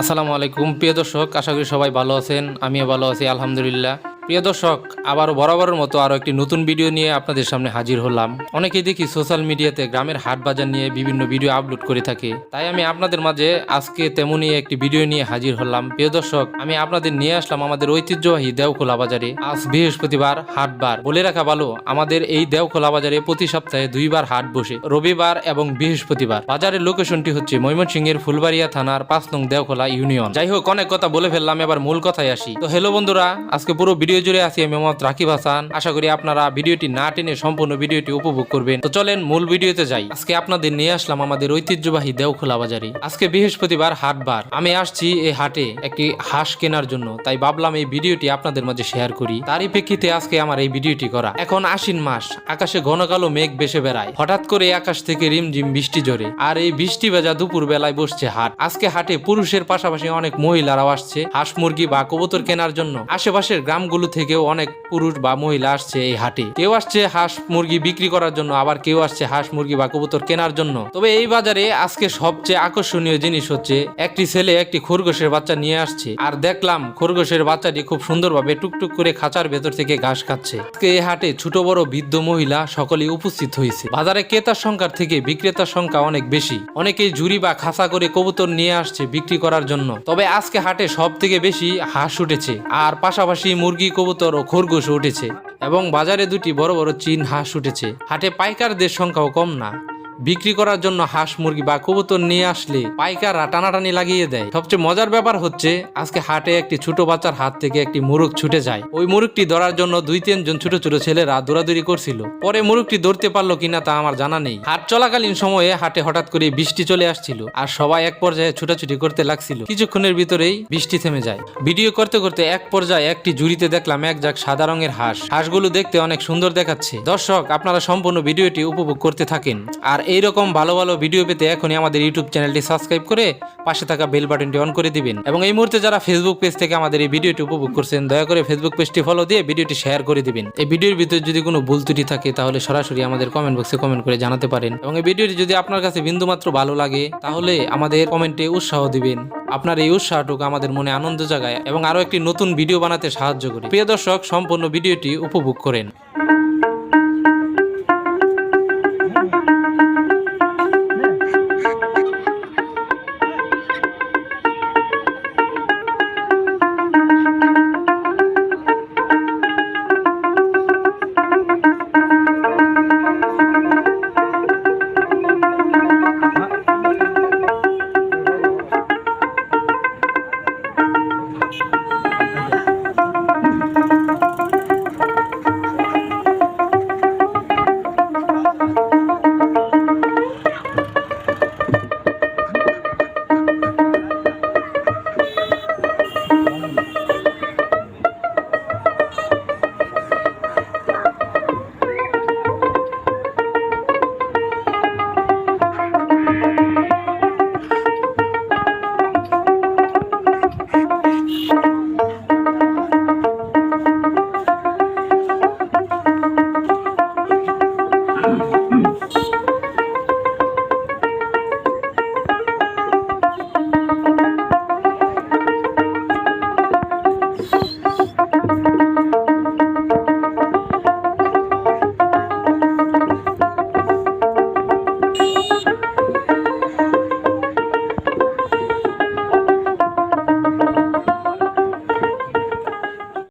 আসসালামু আলাইকুম। প্রিয় দর্শক আশা করি সবাই ভালো আছেন আমিও ভালো আছি আলহামদুলিল্লাহ। প্রিয় দর্শক, আবারও বরাবরের মতো আরও একটি নতুন ভিডিও নিয়ে আপনাদের সামনে হাজির হলাম। অনেকেই দেখি সোশ্যাল মিডিয়াতে গ্রামের হাট বাজার নিয়ে বিভিন্ন ভিডিও আপলোড করে থাকে। তাই আমি আপনাদের মাঝে আজকে তেমনই একটি ভিডিও নিয়ে হাজির হলাম। প্রিয় দর্শক, আমি আপনাদের নিয়ে আসলাম আমাদের ঐতিহ্যবাহী দেওখোলা বাজারে। আজ বৃহস্পতিবার হাটবার। বলে রাখা ভালো, আমাদের এই দেওখোলা বাজারে প্রতি সপ্তাহে দুইবার হাট বসে, রবিবার এবং বৃহস্পতিবার। বাজারের লোকেশনটি হচ্ছে ময়মনসিংহের ফুলবাড়িয়া থানার পাঁচ নং দেওখোলা ইউনিয়ন। যাই হোক, অনেক কথা বলে ফেললাম, এবার মূল কথায় আসি। তো হ্যালো বন্ধুরা, আজকে পুরো ভিডিও জুড়ে আছি আমি মোহাম্মদ রাকিব হাসান। আশা করি আপনারা ভিডিওটি না টেনে সম্পূর্ণ ভিডিওটি উপভোগ করবেন। তো চলেন মূল ভিডিওতে যাই। আজকে আপনাদের নিয়ে আসলাম আমাদের ঐতিহ্যবাহী দেওখোলা বাজারে। আজকে বৃহস্পতিবার হাটবার আমি আসছি এই হাটে একটি হাঁস কেনার জন্য। তাই ভাবলাম এই ভিডিওটি আপনাদের মাঝে শেয়ার করি। তারই প্রেক্ষিতে আজকে আমার এই ভিডিওটি করা। এখন আশ্বিন মাস। আকাশে ঘন কালো মেঘ বেসে বেড়ায়। হঠাৎ করে আকাশ থেকে রিমঝিম বৃষ্টি ঝরে। আর এই বৃষ্টি ভেজা দুপুর বেলায় বসছে হাট। আজকে হাটে পুরুষের পাশাপাশি অনেক মহিলারাও আসছে হাঁস মুরগি বা কবুতর কেনার জন্য। আশেপাশের গ্রামগুলো থেকেও অনেক পুরুষ বা মহিলা আসছে এই হাটে। কেউ আসছে হাঁস মুরগি বিক্রি করার জন্য, আবার কেউ আসছে হাঁস মুরগি বা কবুতর কেনার জন্য। তবে এই বাজারে আজকে সবচেয়ে আকর্ষণীয় জিনিস হচ্ছে, একটি ছেলে একটি খরগোশের বাচ্চা নিয়ে আসছে। আর দেখলাম খরগোশের বাচ্চাটি খুব সুন্দরভাবে টুকটুক করে খাঁচার ভেতর থেকে ঘাস খাচ্ছে। আজকে এই হাটে ছোট, বড়, বৃদ্ধ মহিলা সকলেই উপস্থিত হয়েছে। বাজারে ক্রেতার সংখ্যার থেকে বিক্রেতার সংখ্যা অনেক বেশি। অনেকেই জুরি বা খাঁচা করে কবুতর নিয়ে আসছে বিক্রি করার জন্য। তবে আজকে হাটে সব থেকে বেশি হাঁস উঠেছে। আর পাশাপাশি মুরগি কবুতর ও খরগোশ উঠেছে এবং বাজারে দুটি বড় বড় চীন হাঁস উঠেছে। হাটে পাইকারদের সংখ্যাও কম না। বিক্রি করার জন্য হাঁস, মুরগি বা কবুতর নিয়ে আসলে পাইকাররা টানাটানি লাগিয়ে দেয়। সবচেয়ে মজার ব্যাপার হচ্ছে, আজকে হাটে একটি ছোট বাচ্চার হাত থেকে একটি মুরগ ছুটে যায়। ওই মুরগটি ধরার জন্য দুই তিনজন ছোট ছোট ছেলেরা দৌড়াদৌড়ি করছিল। পরে মুরগটি ধরতে পারল কিনা তা আমার জানা নেই। হাট চলাকালীন সময়ে হাটে হঠাৎ করে বৃষ্টি চলে আসছিল আর সবাই এক পর্যায়ে ছুটাছুটি করতে লাগছিল। কিছুক্ষণের ভিতরেই বৃষ্টি থেমে যায়। ভিডিও করতে করতে এক পর্যায়ে একটি জুড়িতে দেখলাম এক যাক সাদা রঙের হাঁস। হাঁসগুলো দেখতে অনেক সুন্দর দেখাচ্ছে। দর্শক, আপনারা সম্পূর্ণ ভিডিওটি উপভোগ করতে থাকেন। আর এইরকম ভালো ভালো ভিডিও পেতে এখনই আমাদের ইউটিউব চ্যানেলটি সাবস্ক্রাইব করে পাশে থাকা বেল বাটনটি অন করে দিবেন। এবং এই মুহূর্তে যারা ফেসবুক পেজ থেকে আমাদের এই ভিডিওটি উপভোগ করছেন, দয়া করে ফেসবুক পেজটি ফলো দিয়ে ভিডিওটি শেয়ার করে দিবেন। এই ভিডিওর ভিতরে যদি কোনো ভুল ত্রুটি থাকে, তাহলে সরাসরি আমাদের কমেন্ট বক্সে কমেন্ট করে জানাতে পারেন। এবং এই ভিডিওটি যদি আপনার কাছে বিন্দুমাত্র ভালো লাগে, তাহলে আমাদের কমেন্টে উৎসাহ দিবেন। আপনার এই উৎসাহটুকু আমাদের মনে আনন্দ জাগায় এবং আরও একটি নতুন ভিডিও বানাতে সাহায্য করে। প্রিয় দর্শক, সম্পূর্ণ ভিডিওটি উপভোগ করেন।